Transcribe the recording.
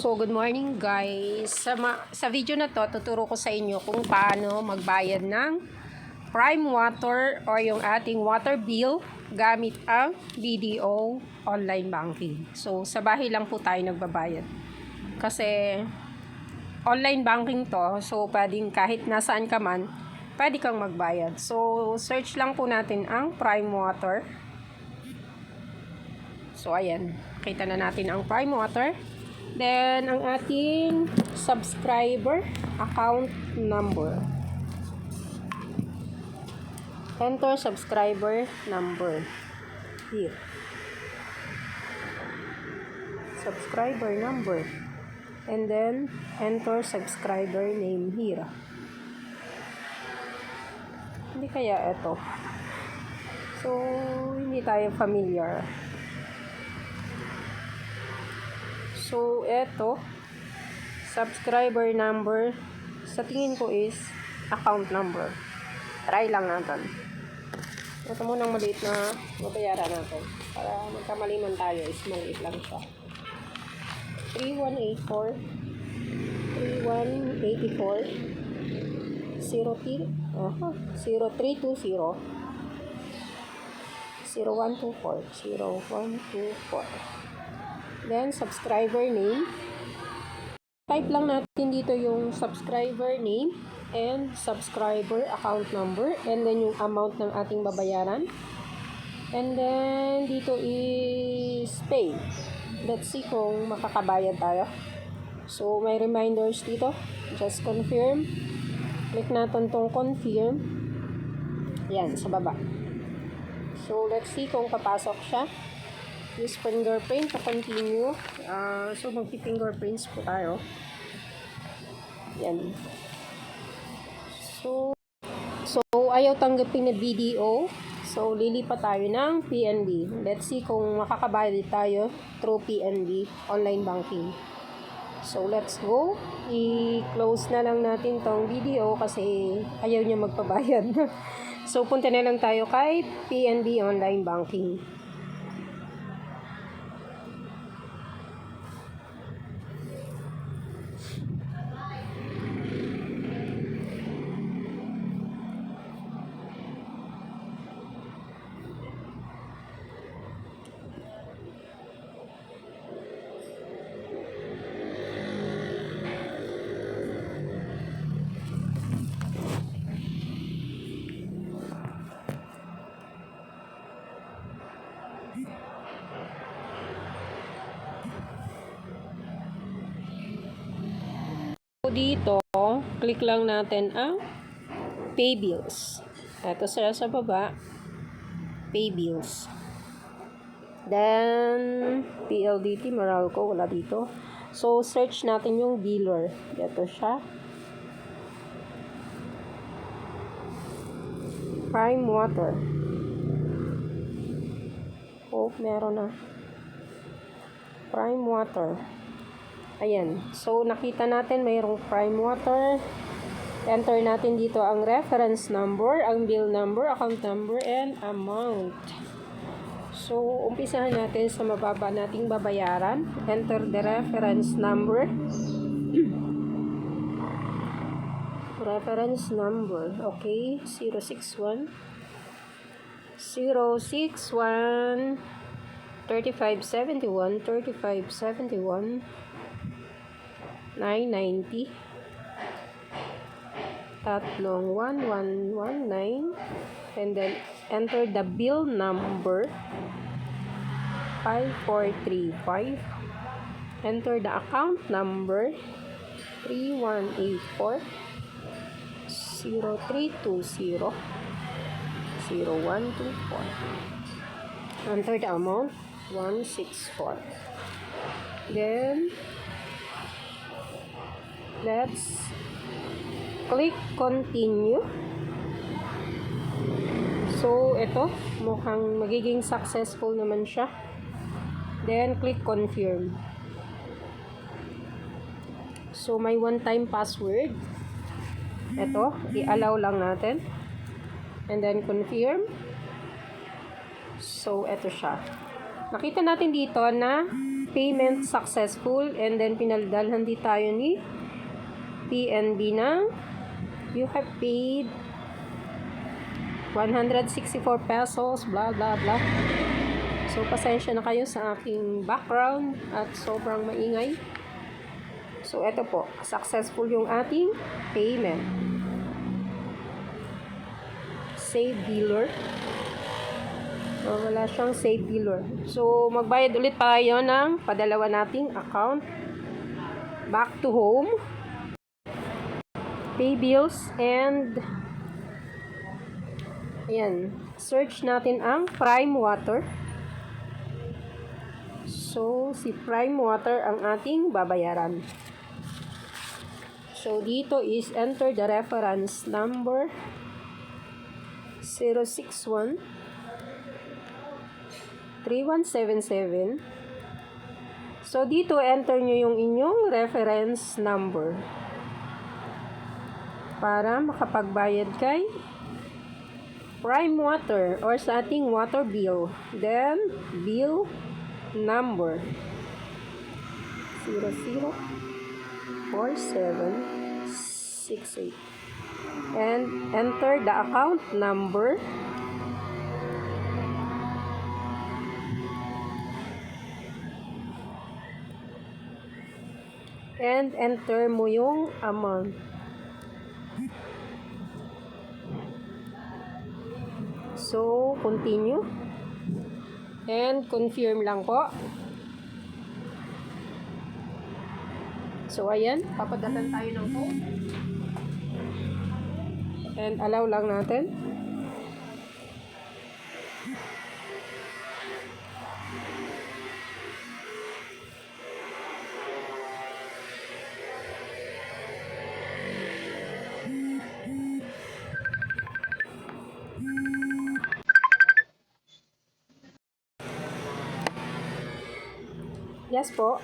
So, good morning guys. Sa, sa video na to, tuturo ko sa inyo kung paano magbayad ng prime water or yung ating water bill gamit ang BDO online banking. So, sa bahay lang po tayo nagbabayad. Kasi, online banking to, so pwedeng kahit nasaan ka man, pwede kang magbayad. So, search lang po natin ang prime water. So, ayan. Kita na natin ang prime water. Then, ang ating subscriber account number. Enter subscriber number. Here. Subscriber number. And then, enter subscriber name here. Hindi kaya ito. So, hindi tayo familiar. So, eto, subscriber number, sa tingin ko is account number. Try lang natin. Ito muna ang maliit na mabayaran natin. Para magkamali man tayo is maliit lang siya. 3184 3184 03 Aha, 0320 0124 0124 Then, subscriber name. Type lang natin dito yung subscriber name and subscriber account number and then yung amount ng ating babayaran. And then, dito is pay. Let's see kung makakabayad tayo. So, may reminders dito. Just confirm. Click natin tong confirm. Yan, sa baba. So, let's see kung papasok siya use fingerprint to continue. Uh, so, magpi-fingerprints po tayo. Yan. So, so ayaw tanggapin na BDO. So, lilipat tayo ng PNB. Let's see kung makakabayad tayo through PNB online banking. So, let's go. I-close na lang natin tong video kasi ayaw niya magpabayad. so, punta na lang tayo kay PNB online banking. Dito, click lang natin ang pay bills. Ito sila sa baba, pay bills. Then, PLDT, Meralco, wala dito. So, search natin yung dealer. Ito siya. Prime Water. Oh, meron na. Prime Water. Ayan. So, nakita natin mayroong prime water. Enter natin dito ang reference number, ang bill number, account number, and amount. So, umpisahan natin sa mababa nating babayaran. Enter the reference number. reference number. Okay. 061. 061. 3571. 3571. 990 tatlong 1119 and then enter the bill number 5435 enter the account number 3184 0320 0124 enter the amount 164 then Let's click continue. So, ito, mukhang magiging successful naman siya. Then, click confirm. So, may one-time password. Ito, i-allow lang natin. And then, confirm. So, ito siya. Nakita natin dito na payment successful and then pinaldalhan di tayo ni PNB ng you have paid 164 pesos, blah blah blah. So, pasensya na kayo sa aking background at sobrang maingay. So, eto po, successful yung ating payment. Save dealer. Oh, wala siyang save dealer. So, magbayad ulit tayo ng padalawa nating account. Back to home. Pay bills and ayan, search natin ang Prime Water. So, si Prime Water ang ating babayaran. So, dito is enter the reference number 061 3177 So, dito enter nyo yung inyong reference number para makapagbayad kay Prime Water or sa ating water bill. Then, bill number 004768 and enter the account number and enter mo yung amount. So, continue. And confirm lang po. So, ayan. Papadalan tayo ng code. And allow lang natin. Yes po.